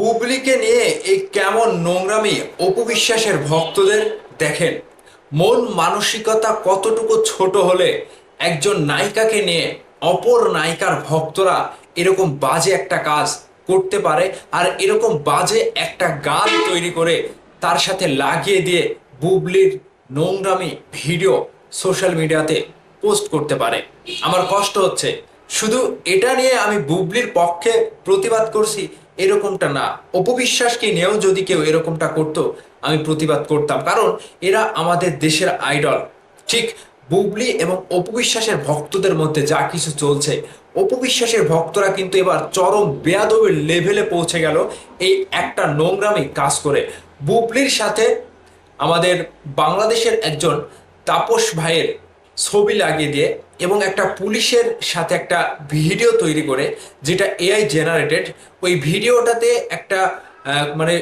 বুবলিকে নিয়ে এই কেমন নোংরামি অপবিশ্বাসের ভক্তদের দেখেন। মন মানসিকতা কতটুকু ছোট হলে একজন নায়িকাকে নিয়ে অপর নায়িকার ভক্তরা এরকম বাজে একটা কাজ করতে পারে আর এরকম বাজে একটা গান তৈরি করে তার সাথে লাগিয়ে দিয়ে বুবলির নোংরামি ভিডিও সোশ্যাল মিডিয়াতে পোস্ট করতে পারে। আমার কষ্ট হচ্ছে। শুধু এটা নিয়ে আমি বুবলির পক্ষে প্রতিবাদ করছি এরকমটা না। অপবিশ্বাসকে নিয়েও যদি কেউ এরকমটা করতো, আমি প্রতিবাদ করতাম। কারণ এরা আমাদের দেশের আইডল। ঠিক বুবলি এবং অপবিশ্বাসের ভক্তদের মধ্যে যা কিছু চলছে, অপবিশ্বাসের ভক্তরা কিন্তু এবার চরম বেয়াদবের লেভেলে পৌঁছে গেল এই একটা নোংরামি কাজ করে। বুবলির সাথে আমাদের বাংলাদেশের একজন তাপস ভাইয়ের ছবি লাগিয়ে দিয়ে এবং একটা পুলিশের সাথে একটা ভিডিও তৈরি করে, যেটা এআই জেনারেটেড ওই ভিডিওটাতে একটা মানে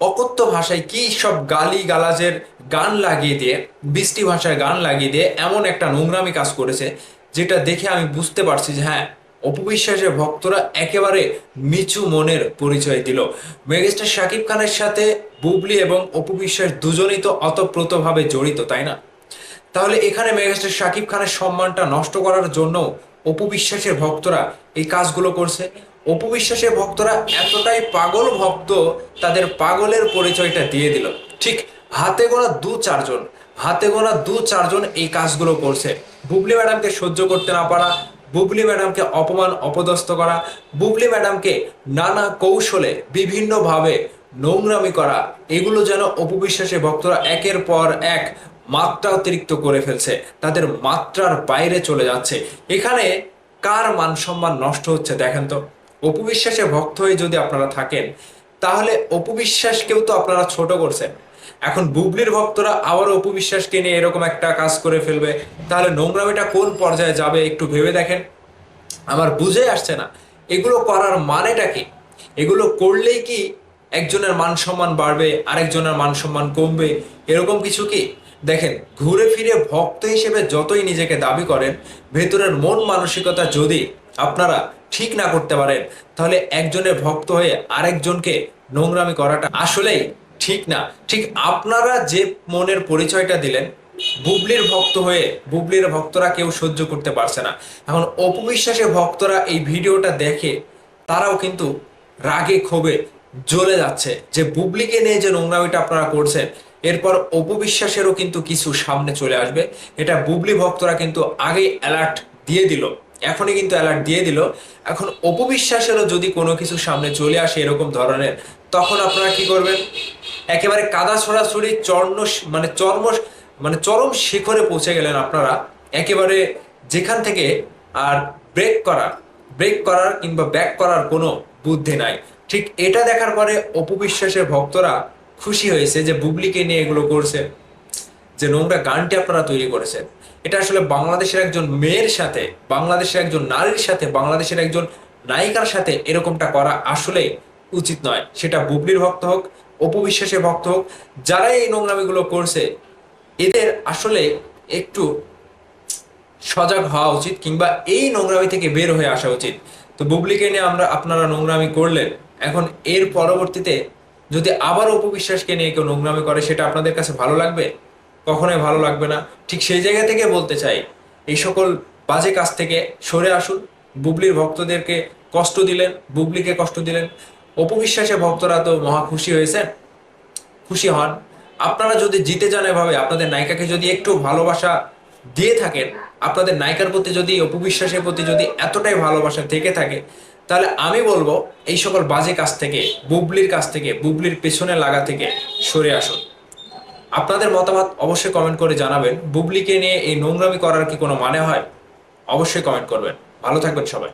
অকথ্য ভাষায় কি সব গালি গালাজের গান লাগিয়ে দিয়ে বৃষ্টি ভাষায় গান লাগিয়ে দিয়ে এমন একটা নোংরামি কাজ করেছে, যেটা দেখে আমি বুঝতে পারছি যে হ্যাঁ অপবিশ্বাসের ভক্তরা একেবারে মিচু মনের পরিচয় দিল। মেগাস্টার শাকিব খানের সাথে বুবলি এবং অপবিশ্বাস দুজনেই তো অতপ্রতভাবে জড়িত, তাই না? তাহলে এখানে মেগাস্টার শাকিব খানের সম্মানটা নষ্ট করার জন্য অপবিশ্বাসের ভক্তরা এই কাজগুলো করছে। অপবিশ্বাসের ভক্তরা এতটাই পাগল ভক্ত, তাদের পাগলের পরিচয়টা দিয়ে দিল। ঠিক হাতে গোনা দু চারজন, হাতে গোনা দু চারজন এই কাজগুলো করছে। বুবলি ম্যাডামকে সহ্য করতে না পারা, বুবলি ম্যাডামকে অপমান, অপদস্থ করা, বুবলি ম্যাডামকে নানা কৌশলে বিভিন্নভাবে নোংরামি করা, এগুলো যেন অপবিশ্বাসী ভক্তরা একের পর এক মাত্রা অতিরিক্ত করে ফেলছে, তাদের মাত্রার বাইরে চলে যাচ্ছে। এখানে কার মান সম্মান নষ্ট হচ্ছে দেখেন তো? অপবিশ্বাসে ভক্ত হয়ে যদি আপনারা থাকেন, তাহলে অপবিশ্বাসকেও তো আপনারা ছোট করছেন। এখন বুবলির ভক্তরা আবার অপবিশ্বাসকে নিয়ে এরকম একটা কাজ করে ফেলবে। তাহলে নোংরামিটা কোন পর্যায়ে যাবে একটু ভেবে দেখেন। আমার বুঝে আসছে না, এগুলো করার মানেটা কি? এগুলো করলেই কি একজনের মান সম্মান বাড়বে, আরেকজনের মান সম্মান কমবে, এরকম কিছু কি? দেখেন, ঘুরে ফিরে ভক্ত হিসেবে যতই নিজেকে দাবি করেন, ভেতরের মন মানসিকতা যদি আপনারা ঠিক না করতে পারেন, তাহলে একজনের ভক্ত হয়ে আরেকজনকে নোংরামি করাটা আসলেই ঠিক না। ঠিক আপনারা যে মনের পরিচয়টা দিলেন, বুবলির ভক্ত হয়ে বুবলির ভক্তরা কেউ সহ্য করতে পারছে না। এখন অপবিশ্বাসের ভক্তরা এই ভিডিওটা দেখে, তারাও কিন্তু রাগে ক্ষোভে জ্বলে যাচ্ছে যে বুবলিকে নিয়ে যে নোংরামিটা আপনারা করছেন এরপর অপবিশ্বাসেরও কিন্তু কিছু সামনে চলে আসবে। এটা বুবলি ভক্তরা কিন্তু আগেই অ্যালার্ট দিয়ে দিল। এখনই কিন্তু অ্যালার্ট দিয়ে দিল। এখন অপবিশ্বাসেরও যদি কোনো কিছু সামনে চলে আসে এরকম ধরনের, তখন আপনারা কি করবেন? একেবারে কাদা ছড়াছড়ি, চর্ণ মানে চর্ম মানে চরম শিখরে পৌঁছে গেলেন আপনারা। একেবারে যেখান থেকে আর ব্রেক করার ব্রেক করার কিংবা ব্যাক করার কোনো বুদ্ধি নাই। ঠিক এটা দেখার পরে অপবিশ্বাসের ভক্তরা খুশি হয়েছে যে বুবলিকে নিয়ে এগুলো করছে, যে নোংরা গানটি আপনারা তৈরি করেছেন। এটা আসলে বাংলাদেশের একজন মেয়ের সাথে, বাংলাদেশের একজন নারীর সাথে, বাংলাদেশের একজন নায়িকার সাথে এরকমটা করা আসলে উচিত নয়। সেটা বুবলির ভক্ত হোক অপবিশ্বাসের ভক্ত হোক যারা এই নোংরামিগুলো করছে, এদের আসলে একটু সজাগ হওয়া উচিত কিংবা এই নোংরামি থেকে বের হয়ে আসা উচিত। তো বুবলিকে নিয়ে আমরা আপনারা নোংরামি করলেন, এখন এর পরবর্তীতে যদি আবার অপবিশ্বাসকে নিয়ে কেউ নোংরামি করে, সেটা আপনাদের কাছে ভালো লাগবে? কখনোই ভালো লাগবে না। ঠিক সেই জায়গা থেকে বলতে চাই, এই সকল বাজে কাজ থেকে সরে আসুন। বুবলির ভক্তদেরকে কষ্ট দিলেন, বুবলিকে কষ্ট দিলেন। অপবিশ্বাসে ভক্তরা তো মহা খুশি হয়েছেন, খুশি হন। আপনারা যদি জিতে যান এভাবে, আপনাদের নায়িকাকে যদি একটু ভালোবাসা দিয়ে থাকেন, আপনাদের নায়িকার প্রতি যদি, অপবিশ্বাসের প্রতি যদি এতটাই ভালোবাসা থেকে থাকে তাহলে আমি বলব, এই সকল বাজে কাজ থেকে, বুবলির কাছ থেকে, বুবলির পেছনে লাগা থেকে সরে আসুন। আপনাদের মতামত অবশ্যই কমেন্ট করে জানাবেন। বুবলিকে নিয়ে এই নোংরামি করার কি কোনো মানে হয়? অবশ্যই কমেন্ট করবেন। ভালো থাকবেন সবাই।